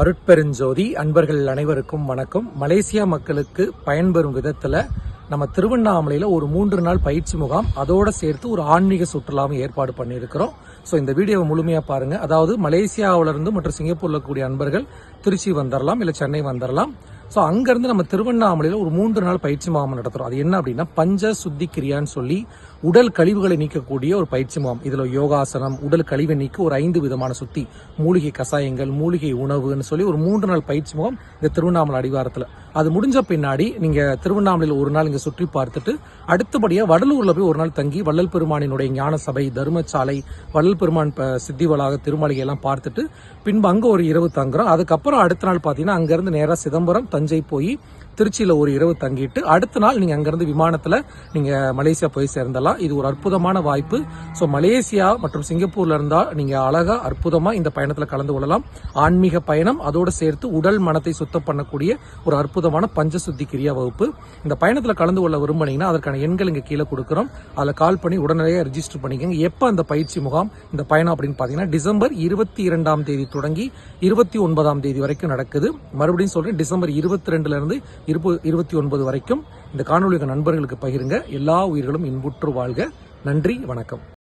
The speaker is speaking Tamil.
அருட்பெருஞ்சோதி அன்பர்கள் அனைவருக்கும் வணக்கம். மலேசியா மக்களுக்கு பயன்பெறும் விதத்தில் நம்ம திருவண்ணாமலையில் ஒரு மூன்று நாள் பயிற்சி முகாம் அதோடு சேர்த்து ஒரு ஆன்மீக சுற்றுலாவும் ஏற்பாடு பண்ணியிருக்கிறோம். ஸோ இந்த வீடியோவை முழுமையாக பாருங்கள் அதாவது மலேசியாவிலிருந்து மற்றும் சிங்கப்பூரில் கூடிய அன்பர்கள் திருச்சி வந்துடலாம் இல்லை சென்னை வந்துடலாம் ஸோ அங்கேருந்து நம்ம திருவண்ணாமலையில் ஒரு மூன்று நாள் பயிற்சி முகாம் நடத்துகிறோம் அது என்ன அப்படின்னா பஞ்ச சுத்தி கிரியான்னு சொல்லி உடல் கழிவுகளை நீக்கக்கூடிய ஒரு பயிற்சி முகாம். இதில் யோகாசனம் உடல் கழிவை நீக்க ஒரு ஐந்து விதமான சுத்தி மூலிகை கசாயங்கள் மூலிகை உணவுன்னு சொல்லி ஒரு மூன்று நாள் பயிற்சி முகாம் இந்த திருவண்ணாமலை அடிவாரத்தில். அது முடிஞ்ச பின்னாடி நீங்கள் திருவண்ணாமலையில் ஒரு நாள் இங்கே சுற்றி பார்த்துட்டு அடுத்தபடியாக வடலூரில் போய் ஒரு நாள் தங்கி வள்ளல் பெருமானினுடைய ஞான சபை தர்மசாலை வள்ளல் பெருமான் சித்தி வளாக திருமலையை எல்லாம் பார்த்துட்டு பின்பு அங்கே ஒரு இரவு தங்குறோம். அதுக்கப்புறம் அடுத்த நாள் பார்த்தீங்கன்னா அங்கேருந்து நேராக சிதம்பரம் தஞ்சை போய் திருச்சியில் ஒரு இரவு தங்கிட்டு அடுத்த நாள் நீங்கள் அங்கேருந்து விமானத்தில் நீங்கள் மலேசியா போய் சேர்ந்தலாம் இது ஒரு அற்புதமான வாய்ப்பு. ஸோ மலேசியா மற்றும் சிங்கப்பூரில் இருந்தால் நீங்கள் அழகாக அற்புதமாக இந்த பயணத்தில் கலந்து கொள்ளலாம். ஆன்மீக பயணம் அதோடு சேர்த்து உடல் மனத்தை சுத்தம் பண்ணக்கூடிய ஒரு அற்புதமான பஞ்சசுத்தி கிரியா வகுப்பு. இந்த பயணத்தில் கலந்து கொள்ள விரும்புனீங்கன்னா அதற்கான எண்கள் இங்கே கீழே கொடுக்குறோம். அதில் கால் பண்ணி உடனடியாக ரிஜிஸ்டர் பண்ணிக்கோங்க. எப்போ அந்த பயிற்சி முகாம் இந்த பயணம் அப்படின்னு பார்த்தீங்கன்னா டிசம்பர் இருபத்தி இரண்டாம் தேதி தொடங்கி இருபத்தி ஒன்பதாம் தேதி வரைக்கும் நடக்குது. மறுபடியும் சொல்கிறேன் டிசம்பர் இருபத்தி ரெண்டுலேருந்து இருபது இருபத்தி ஒன்பது வரைக்கும் இந்த காணொலிக நண்பர்களுக்கு பகிருங்க. எல்லா உயிர்களும் இன்புற்று வாழ்க. நன்றி வணக்கம்.